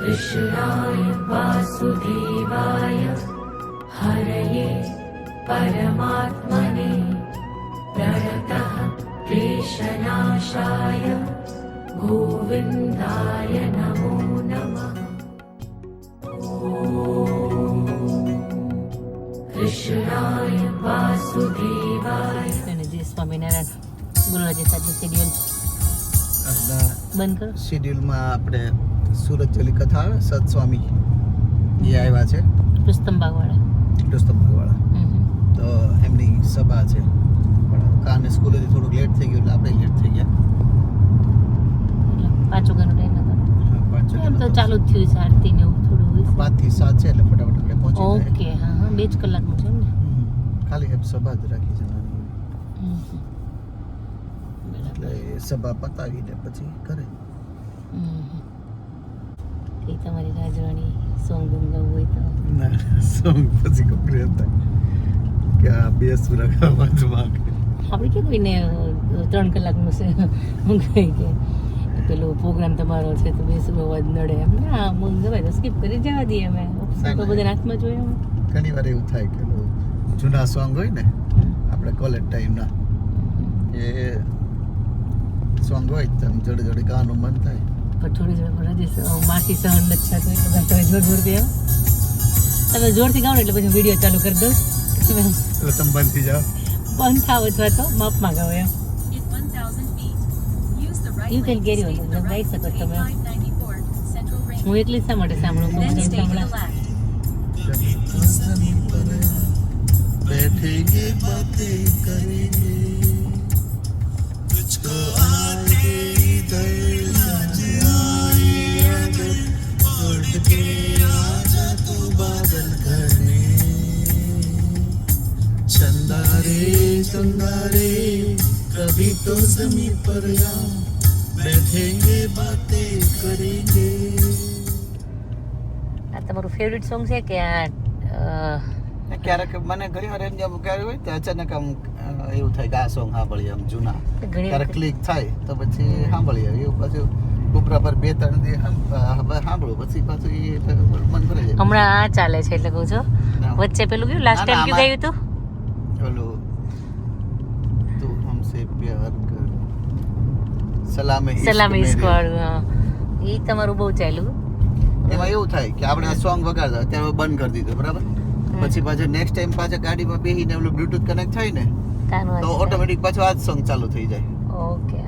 कृष्णाय वासुदेवाय हरये परमात्मने प्रणतः क्लेशनाशाय गोविन्दाय नमो नमः कृष्णाय वासुदेवाय અને જય સ્વામિનારાયણ ગુરુરાજે સાચું શેડ્યુલ આજના બંધ કરો શેડ્યુલમાં આપણે સુરત જેલી કથા આવે સતસ્વામી એ આવ્યા છે. રુસ્તમબાગવાળા રુસ્તમવાળા તો એમની સભા છે. પણ કાને સ્કૂલેથી થોડુંક લેટ થઈ ગયું એટલે આપણે લેટ થઈ ગયા. પાંચો વાગ્યાનો ટાઈમ હતો પાંચ એમ તો ચાલુ જ થયું છે આરતી ને એવું થોડું હોય સાત છે એટલે ફટાફટ આપણે પહોંચી ઓકે હા હા બે જ કલાકનું છે ને? ખાલી એમ સભા જ રાખી છે. એટલે સભા પતાવીને પછી કરે હમ. હમ. તમારી રાજવાણી સોંગ બોંગ ગાવું હોય તો? ના સોંગ પછી કોકરી હતા કે આ બે સુરા ગાવા જ માંગે આપણે કે કોઈને ત્રણ કલાકનું છે કહી કે? પેલો પ્રોગ્રામ તમારો છે તો બેસવું અવાજ નડે. એમ ના હું ગવાય તો સ્કીપ કરી જવા દઈએ અમે. તો બધા હાથમાં જોઈએ. ઘણી વાર એવું થાય કે જૂના સોંગ હોય ને આપણે કોલેજ ટાઈમના એ સોંગ હોય તો જોડે જોડે ગાવાનું મન થાય. પણ થોડી જોડે રજેશ માસી સહન નથી થતું એટલે મેં તમે જોર જોરથી આવો તમે જોરથી ગાઓ ને એટલે પછી વિડીયો ચાલુ કરી દઉં તમે એટલે તમે બંધ થઈ જાઓ બંધ થાવ અથવા તો માપમાં ગાઓ એમ In 1,000 feet, use the right You can lane carry to on. stay to The the right right side of તમે. 8594 Central Range. હું એટલી જ શા માટે સાંભળું છું Then મને stay to the સાંભળા left. बैठेंगे बातें करेंगे तुझको आगे इधर बादल घने चंदा रे चंदा रे कभी तो जमीन पर आ बैठेंगे बातें करेंगे આ તમારું ફેવરિટ સોંગ છે કે આ અ, ક્યારેક મને ઘણી વાર એમ જેમ ક્યારે હોય તો અચાનક આમ અ, એવું થાય કે આ સોંગ સાંભળીએ આમ જૂના ઘણી ક્યારેક વખત ક્લિક થાય તો પછી સાંભળીએ એવું પાછું પર બે ત્રણ દી હવે સાંભળો પછી પાછું એ મન ભરાઈ જાય. હમણાં આ ચાલે છે એટલે કહું છું. વચ્ચે પેલું કયું લાસ્ટ ટાઈમ કયું ગયું હતું? ચલો તો હમસે પ્યાર કર. સલામે સલામે હા. એ તમારું બહુ ચાલ્યું. એમાં એવું થાય કે આપણે આ સોંગ વગાડતા ત્યારે બંધ કરી દીધું બરાબર? પછી પાછું નેક્સ્ટ ટાઈમ પાછા ગાડીમાં બેસીને ઓલું બ્લૂટૂથ કનેક્ટ થાય ને તો ઓટોમેટિક પાછું આ જ સોંગ ચાલુ થઈ જાય. ઓકે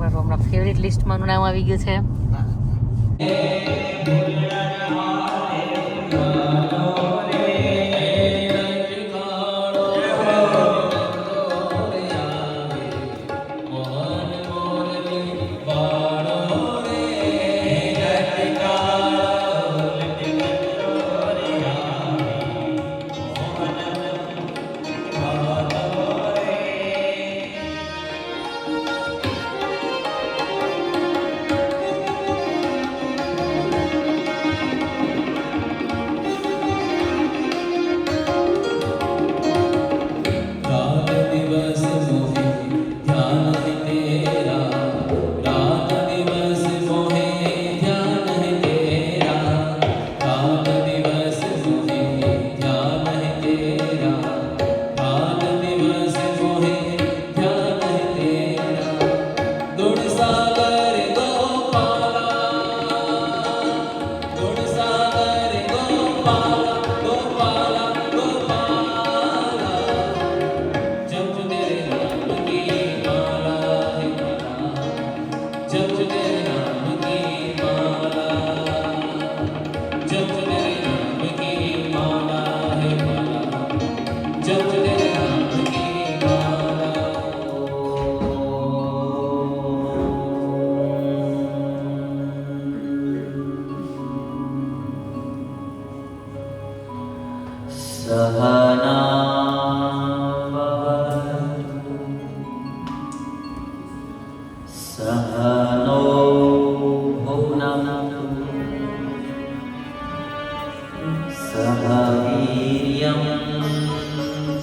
હા હા. એટલે મેં કીધું તમારું હમણાં ફેવરિટ લિસ્ટમાં નામ આવી ગયું છે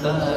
않을까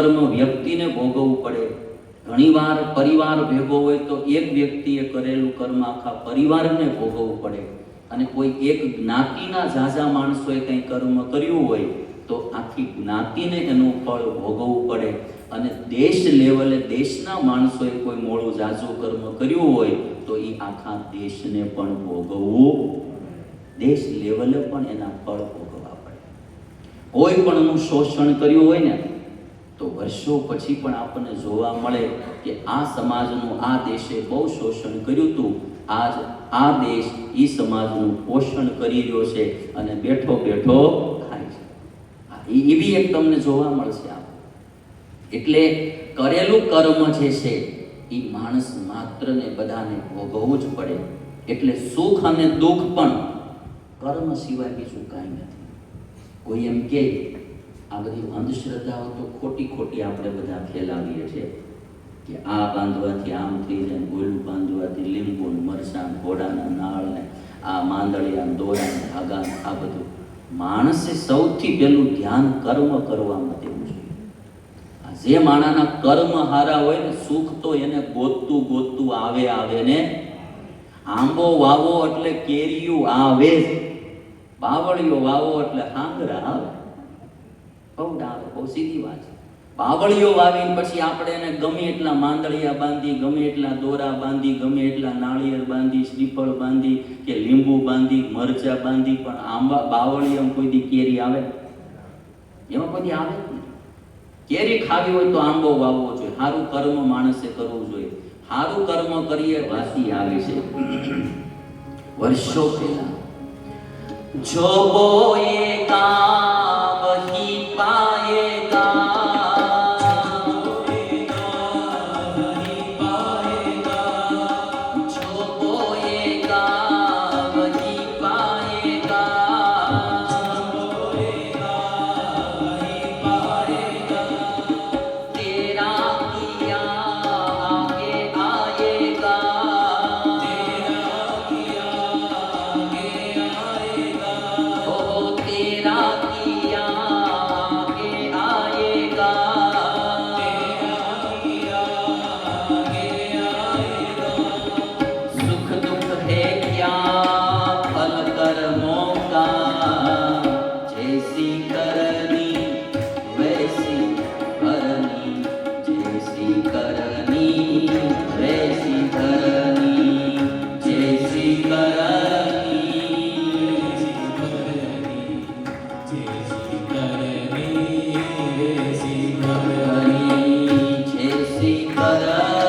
કર્મ વ્યક્તિને ભોગવવું પડે. ઘણીવાર પરિવાર ભેગો હોય તો એક વ્યક્તિએ કરેલું કર્મ આખા પરિવારને ભોગવવું પડે. અને કોઈ એક જ્ઞાતિના ઝાઝા માણસોએ કંઈ કર્મ કર્યું હોય તો આખી જ્ઞાતિને એનું ફળ ભોગવવું પડે. અને દેશ લેવલે દેશના માણસોએ કોઈ મોડું ઝાઝું કર્મ કર્યું હોય તો એ આખા દેશને પણ ભોગવવું દેશ લેવલે પણ એના ફળ ભોગવવા પડે. કોઈ પણનું શોષણ કર્યું હોય ને તો વર્ષો પછી પણ આપણને જોવા મળે કે આ સમાજનું, આ દેશે બહુ શોષણ કર્યું હતું. આજ આ દેશ એ સમાજનું પોષણ કરી રહ્યો છે અને બેઠો બેઠો ખાય છે. એવી એક તમને જોવા મળશે આ. એટલે કરેલું કર્મ જે છે એ માણસ માત્રને બધાને ભોગવવું જ પડે. એટલે સુખ અને દુઃખ પણ કર્મ સિવાય બીજું કાંઈ નથી. કોઈ એમ કે આ બધી અંધશ્રદ્ધાઓ તો ખોટી ખોટી આપણે બધા ફેલાવીએ છીએ કે આ બાંધવાથી આમ થઈ જાય ગોલું બાંધવાથી લીંબુ ને ઘોડાના નાળ ને આ માંદળિયા દોરા ધાગા આ બધું. માણસે સૌથી પહેલું ધ્યાન કર્મ કરવામાં દેવું જોઈએ. આ જે માણાના કર્મ હારા હોય ને સુખ તો એને ગોતતું ગોતતું આવે આવે ને આંબો વાવો એટલે કેરીયું આવે બાવળીઓ વાવો એટલે હાંગરા આવે. બહુ ડાવે બહુ સીધી વાત છે. બાવળીઓ વાવીને પછી આપણે એને ગમે એટલા માંદળિયા બાંધી, ગમે એટલા દોરા બાંધી, ગમે એટલા નાળિયેર બાંધી, શ્રીફળ બાંધી કે લીંબુ બાંધી, મરચા બાંધી, પણ આંબા બાવળીયામાં કોઈ દી કેરી આવે એમાં કોઈ આવે જ નહીં. કેરી ખાવી હોય તો આંબો વાવવો જોઈએ. સારું કર્મ માણસે કરવું જોઈએ. સારું કર્મ કરીએ વાસી આવે છે. વર્ષો પહેલા. જો બોએગા વહી পায়ে الحلال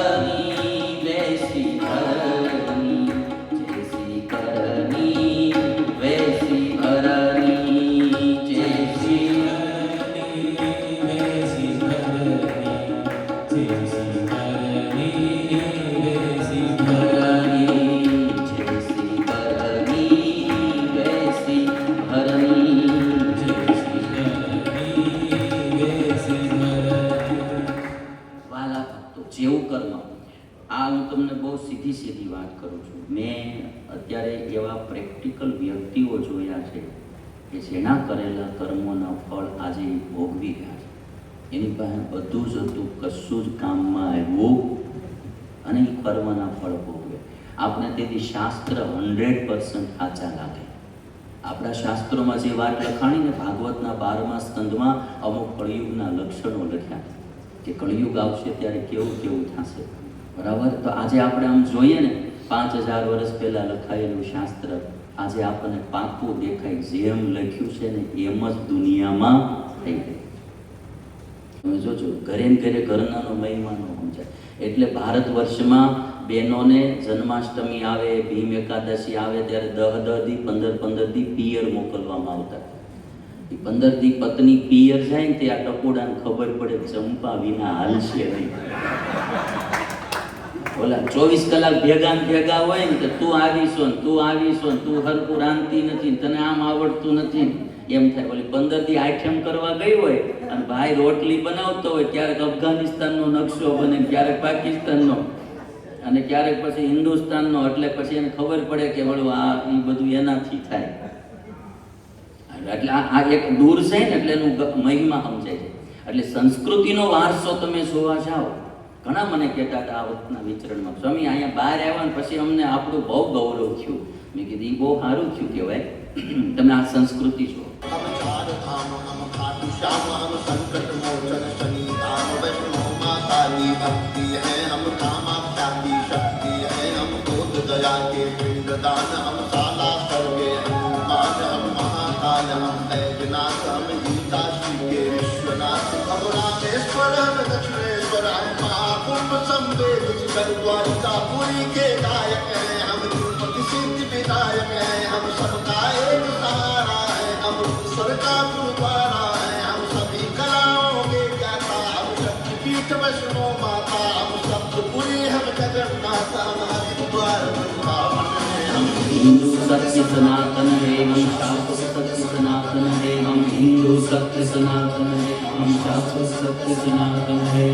તેથી શાસ્ત્ર હંડ્રેડ પર્સન્ટ સાચા લાગે. આપણા શાસ્ત્રોમાં જે વાત લખાણી ને ભાગવતના બારમા સ્કંદમાં અમુક કળિયુગના લક્ષણો લખ્યા કે કળિયુગ આવશે ત્યારે કેવું કેવું થશે. બરાબર? તો આજે આપણે આમ જોઈએ ને, પાંચ હજાર વર્ષ પહેલાં લખાયેલું શાસ્ત્ર, આજે આપણને પાકું દેખાય જેમ લખ્યું છે ને એમ જ દુનિયામાં થઈ ગયું. તમે જોજો, ઘરે ઘરે ઘરનાનો મહિમાનો સમજાય. એટલે ભારત વર્ષમાં બહેનોને જન્માષ્ટમી આવે, ભીમ એકાદશી આવે, ત્યારે દહ દહ દી, પંદર પંદર દી પિયર મોકલવામાં આવતા. એ પંદર દી પત્ની પિયર જાય ને તે આ ટકોડાને ખબર પડે ચંપા વિના હાલશે નહીં. ઓલા ચોવીસ કલાક ભેગા ને ભેગા હોય ને તું આવીશો ને તું આવીશો ને તું હરકું રાંધતી નથી તને આમ આવડતું નથી એમ થાય. ઓલી પંદરથી આઠમ કરવા ગઈ હોય અને ભાઈ રોટલી બનાવતો હોય, ક્યારેક અફઘાનિસ્તાનનો નકશો બને ક્યારેક પાકિસ્તાનનો. અને ક્યારેક પછી હિન્દુસ્તાનનો એટલે પછી એને ખબર પડે કે વળું આ બધું એનાથી થાય. એટલે આ એક દૂર છે ને એટલે એનું મહિમા સમજાય છે. એટલે સંસ્કૃતિનો વારસો તમે જોવા જાઓ, ઘણા મને કહેતા હતા આ વખતના વિચરણમાં સ્વામી, અહીંયા બહાર આવ્યા ને પછી અમને આપણું બહુ ગૌરવ થયું. મેં કીધું એ બહુ સારું થયું કહેવાય. તમે આ સંસ્કૃતિ છો हम हम बैजनाथ हम गीता श्री के विश्वनाथ हम रामेश्वर हम दक्षिणेश्वर हम महाकुंभ संवेद कर द्वारिका पुरी के नायक हैं हम तिरुपति सिद्धि विनायक हैं हम सबका एक सहारा है हम सरका गुरुद्वारा है हम सभी कलाओं के ज्ञाता हम शक्तिपीठ वैष्णो माता हम सप्तपुरी हम जगन्नाथ हम हिंदू सत्य सनातन एवं शास्त्र सत्य सनातन एवं हिंदू सत्य सनातन एवं शास्त्र सत्य सनातन है।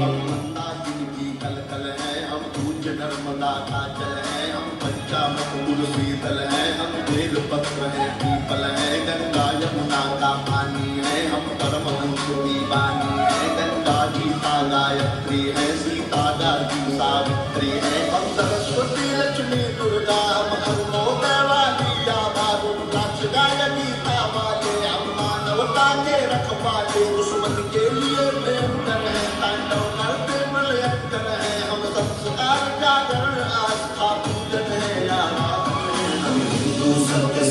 धर्मदाता जल है, हम पंचामूल पीतल है, हम बेल पत्र है पीपल गंगा यमुना का पानी है, हम परम हंस की वाणी है गंगा जी का गायत्री है, सीता जी सावित्री है।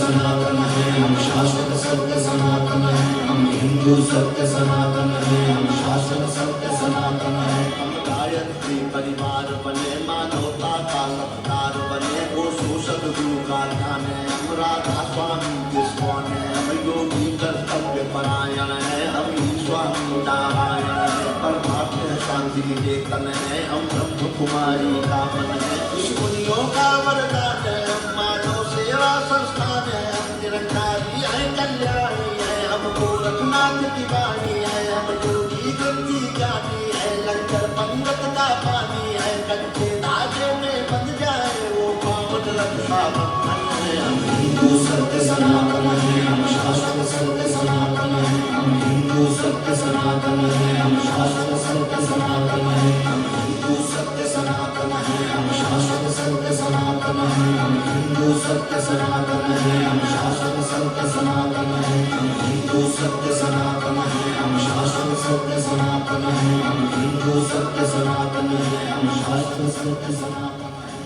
सनातन है हम शाश्वत सत्य सनातन है हम हिंदू सत्य सनातन है हम शाश्वत सत्य सनातन है हम गायत्री परिवार बने मानवता का सत्कार बने वो शोषक गुरु का ध्यान है हम राधा स्वामी के स्वान है हम योगी कर्तव्य परायण है हम स्वामी नारायण है परमात्मा शांति निकेतन है हम ब्रह्म कुमारी का मन है। ऋषि का वरदान वाणी है हम योगी गंगी ज्ञानी है, लंगर पंगत का पानी है कंठे धागे में बंध जाए वो पावन रक्षा हम हिंदू सत्य सनातन है, हम शाश्वत सत्य सनातन है, हम हिंदू सत्य सनातन है, हम शाश्वत सत्य सनातन है, हम हिंदू सत्य हिंदू सत्य सनातन है हम शाश्वत सत्य सनातन है हम हिंदू सत्य सनातन है हम शाश्वत सत्य सनातन है हम हिंदू सत्य सनातन है हम शाश्वत सत्य सनातन है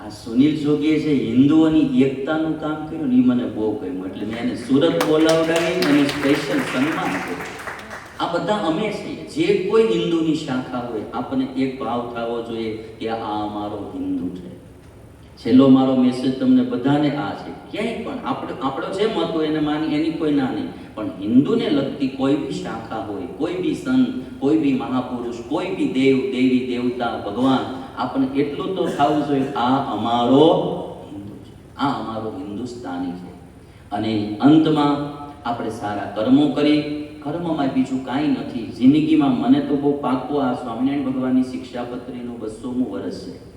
આ સુનિલ જોગીએ જે હિન્દુઓની એકતાનું કામ કર્યું ને એ મને બહુ ગમ્યું એટલે મેં એને સુરત બોલાવડાવી અને સ્પેશિયલ સન્માન કર્યું આ બધા અમે છીએ જે કોઈ હિન્દુની શાખા હોય આપણને એક ભાવ થવો જોઈએ કે આ અમારો હિન્દુ છે છેલ્લો મારો મેસેજ તમને બધાને આ છે. ક્યાંય પણ, આપણે, આપણો જે મત હોય એને માની, એની કોઈ ના નહીં. પણ હિન્દુને લગતી કોઈ બી શાખા હોય, કોઈ બી સંત, કોઈ બી મહાપુરુષ, કોઈ બી દેવ, દેવી, દેવતા, ભગવાન, આપણને એટલું તો થવું જોઈએ, આ અમારો હિન્દુ છે. આ અમારો હિન્દુસ્તાની છે. અને અંતમાં આપણે સારા કર્મો કરી કર્મમાં બીજું કાંઈ નથી. જિંદગીમાં મને તો બહુ પાકું આ સ્વામિનારાયણ ભગવાનની શિક્ષાપત્રીનું બસોમું વર્ષ છે.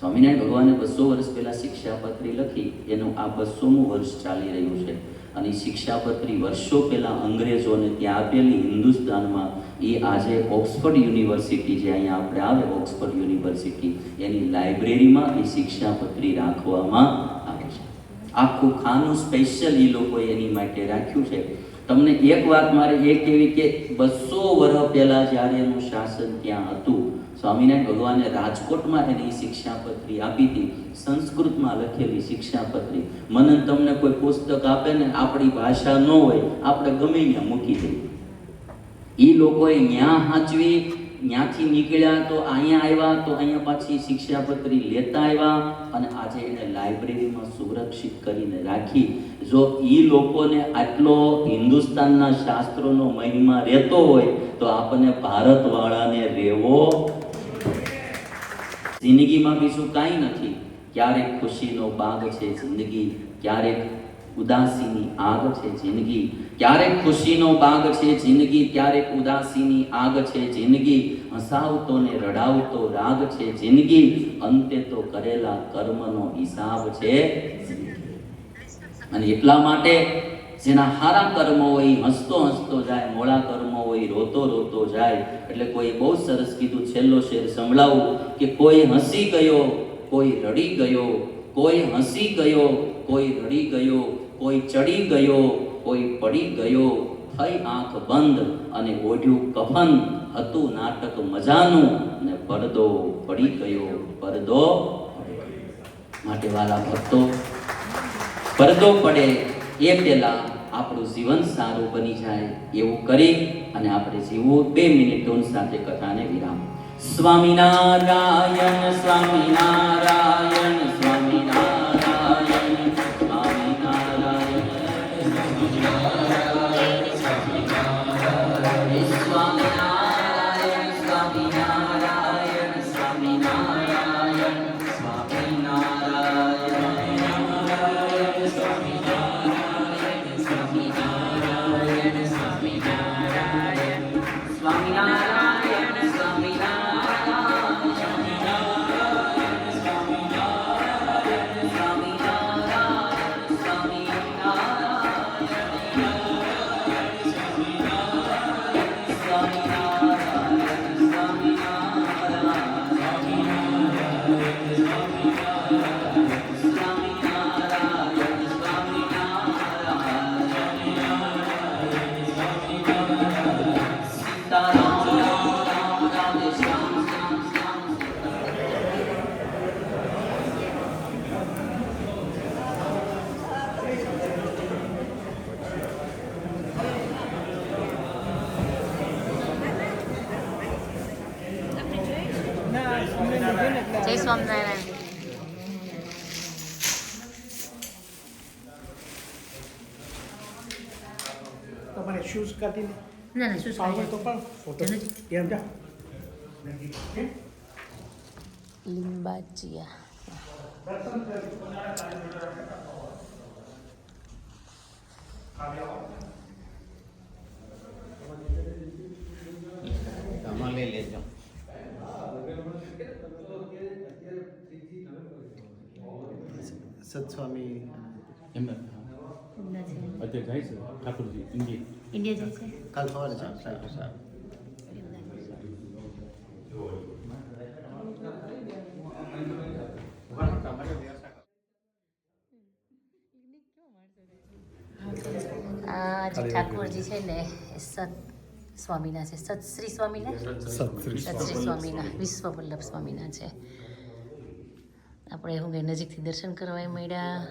સ્વામિનારાયણ ભગવાને બસો વર્ષ પહેલાં શિક્ષાપત્રી લખી એનું આ બસોમું વર્ષ ચાલી રહ્યું છે. અને શિક્ષાપત્રી વર્ષો પહેલાં અંગ્રેજોને ત્યાં આપેલી હિન્દુસ્તાનમાં એ આજે ઓક્સફર્ડ યુનિવર્સિટી જે અહીંયા આપણે આવે, ઓક્સફર્ડ યુનિવર્સિટી, એની લાઇબ્રેરીમાં એ શિક્ષાપત્રી રાખવામાં આવે છે. આખું ખાનું સ્પેશિયલ એ લોકોએ એની માટે રાખ્યું છે. તમને એક વાત મારે એ કહેવી કે બસો વર્ષ પહેલાં જ્યારે એનું શાસન ત્યાં હતું સ્વામિનારાયણ ભગવાને રાજકોટમાં એની શિક્ષાપત્રી આપી હતી, સંસ્કૃતમાં લખેલી શિક્ષાપત્રી. મને તમને કોઈ પુસ્તક આપે ને આપણી ભાષા ન હોય, આપણે ગમે ત્યાં મૂકી દઈએ. એ લોકોએ ન્યા હાચવી ત્યાંથી નીકળ્યા તો અહીંયા આવ્યા, તો અહીંયા પાછી શિક્ષાપત્રી લેતા આવ્યા અને આજે એને લાઇબ્રેરીમાં સુરક્ષિત કરીને રાખી. જો એ લોકોને આટલો હિન્દુસ્તાનના શાસ્ત્રોનો મહિમા રહેતો હોય, તો આપણને ભારતવાળાને રહેવો જિંદગીમાં બીજું કાંઈ નથી. ક્યારેક ખુશીનો બાગ છે જિંદગી, ક્યારેક ઉદાસીની આગ છે જિંદગી. ક્યારેક ખુશીનો બાગ છે જિંદગી, ક્યારેક ઉદાસીની આગ છે જિંદગી. હસાવતો ને રડાવતો રાગ છે જિંદગી. અંતે તો કરેલા કર્મનો હિસાબ છે અને એટલા માટે જેના સારા કર્મો હોય, હસતો હસતો જાય મોળા કર્મો હોય, રોતો રોતો જાય એટલે કોઈ બહુ સરસ કીધું, છેલ્લો શેર સંભળાવું કે કોઈ હસી ગયો, કોઈ રડી ગયો, કોઈ હસી ગયો, કોઈ રડી ગયો, કોઈ ચડી ગયો, કોઈ પડી ગયો. થઈ આંખ બંધ અને ઓઢ્યું કફન, હતું નાટક મજાનું ને પડદો પડી ગયો. પડદો પડી માટે વાલા ભક્તો, પડદો પડે એ પહેલા આપણું જીવન સારું બની જાય એવું કરી અને આપણે જીવવું બે મિનિટ ધૂન સાથે કથાને વિરામ. સ્વામિનારાયણ સ્વામિનારાયણ સ્વામિનારાયણ. ના ના શું પાવર તો પણ ફોટો ત્યાં જા લીંબાચિયા આમાં લઈ લેજો સત્સ્વામી એમને અત્યારે જાય છે ઠાકોરજી ઇન્ડિયા ઇન્ડિયા કાલ સવારે જે ઠાકોરજી છે ને એ સત સ્વામીના છે. સત શ્રી સ્વામીના સત શ્રી સ્વામીના વિશ્વ વલ્લભ સ્વામીના છે. આપણે હું કે નજીકથી દર્શન કરવા મળ્યા.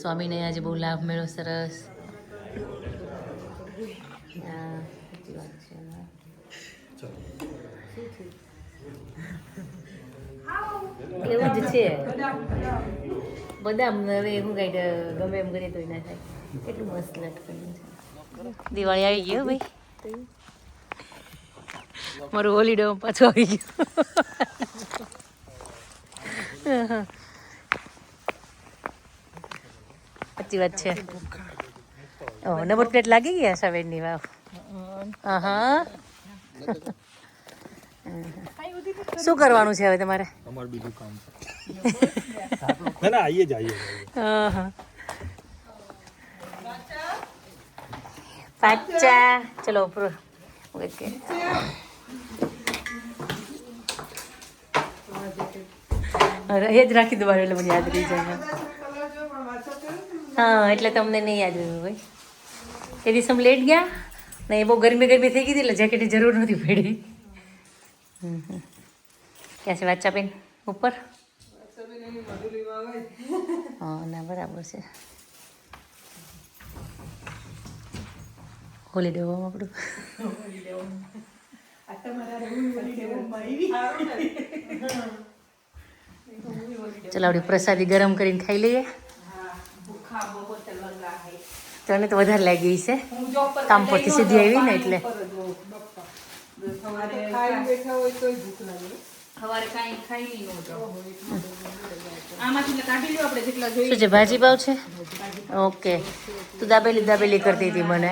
સ્વામીને આજે બહુ લાભ મળ્યો સરસ. હા, એવું જ છે બધા હવે શું કઈ ગમે એમ કરીએ તો ના થાય. કેટલું મસ્ત લટકેલું છે. દિવાળી આવી ગયો ભાઈ. મારું હોલીડે પાછો આવી ગયો. સાચી વાત છે. ઓ નંબર પ્લેટ લાગી ગયા સવેરની વાવ? હા શું કરવાનું છે હવે તમારે? અમારું બીજું કામ ના ના આઈએ જ આઈએ આહા. પાચા ચલો ઉપર ઓકે. એ જ રાખી દો એટલે મને યાદ રહી જાય. હા એટલે તમને નહીં યાદ રહ્યું ભાઈ એ દિવસમ લેટ ગયા ને એ બહુ ગરમી ગરમી થઈ ગઈ હતી એટલે જેકેટની જરૂર નથી પડી. ક્યાં છે વાચા બેન ઉપર? હા, ના, બરાબર છે. હોલીડે હોમ આપણું. ચલો, આપણે પ્રસાદી ગરમ કરીને ખાઈ લઈએ. તને તો વધારે લાગી ગઈ છે કામ પરથી સીધી આવી ને એટલે. શું છે ભાજી ભાવ છે? ઓકે. તું દાબેલી દાબેલી કરતી હતી મને.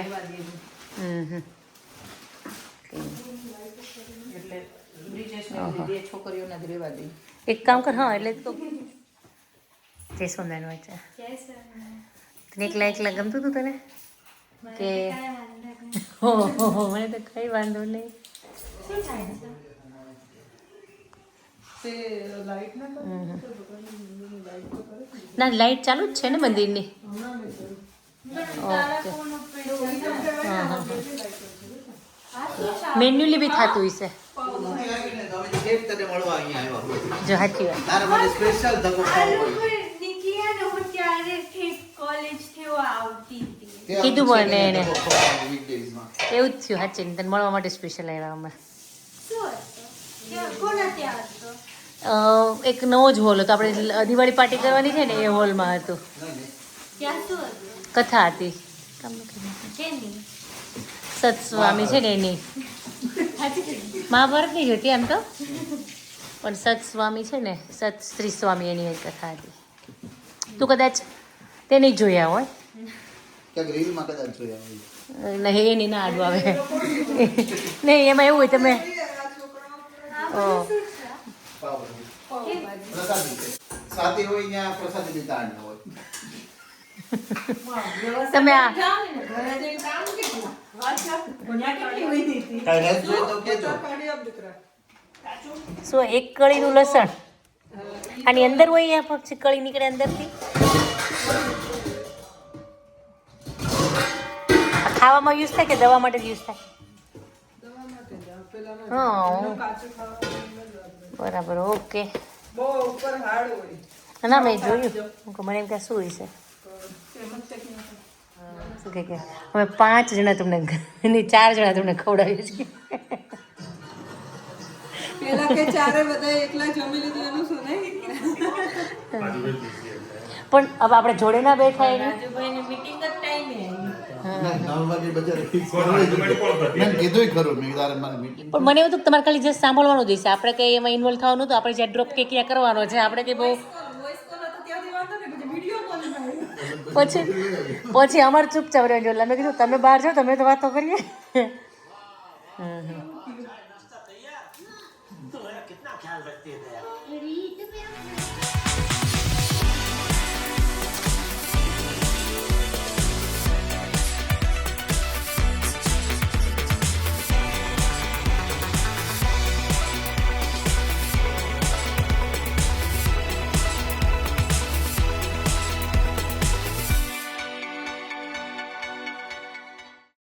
એક કામ કર હા એટલે તો જય સોમનારાયણ વાંચા એકલા એકલા ગમતું હતું તને કે હો હો, હો, મને તો કઈ વાંધો નહીં ના લાઈટ ચાલુ જ છે ને મંદિરની ઓકે હા હા મેન્યુલી બી થતું હશે જો સાચી વાત તારા માટે ને કીધું મને એને. એવું જ થયું સાચી તને મળવા માટે સ્પેશિયલ આવ્યા અમે એક નવો જ હોલ હતો. આપણે દિવાળી પાર્ટી કરવાની છે ને એ હોલમાં હતું. કથા હતી. સત સ્વામી છે ને એની. મહાભારત નહીં જોતી એમ તો? પણ સત સ્વામી છે ને સત શ્રી સ્વામી એની એક કથા હતી. તું કદાચ તે નહીં જોયા હોય. ક્યાંક રીલમાં કદાચ જોયા નહીં એની ના આડું આવે. નહીં એમાં એવું હોય તમે ઓ પ્રસાદી છે. હોય ત્યાં પ્રસાદી ની તાણ હોય. તમે આ શું એક કળીનું લસણ? આની અંદર હોય આ પછી કળી નીકળે અંદરથી? ખાવામાં યુઝ થાય કે દવા માટે યુઝ થાય? હા. બરાબર ઓકે ના મેં જોયું. મને એમ કે શું હશે? શું કહે કે? અમે પાંચ જણા તમને ઘરની ચાર જણા તમને ખવડાવીએ છીએ. પેલા કે ચારે બધા એકલા જમી લીધું એનું શું નહીં? પણ હવે આપણે જોડે ના બેઠા એને રાજુભાઈની મીટિંગ જ ટાઈમે આવી નવ વાગે બજારે ફિક્સ મેં કીધું ખરું પણ મને એવું કે તમારે ખાલી જસ્ટ સાંભળવાનું જ આપણે કંઈ એમાં ઇન્વોલ્વ થવાનું તો આપણે જે ડ્રોપ કે ક્યાં કરવાનો છે. આપણે કઈ બહુ પછી પછી અમારે ચૂપચાપ રહેજો એટલે મેં કીધું તમે બહાર જાઓ તમે તો વાતો કરીએ. હમ હમ.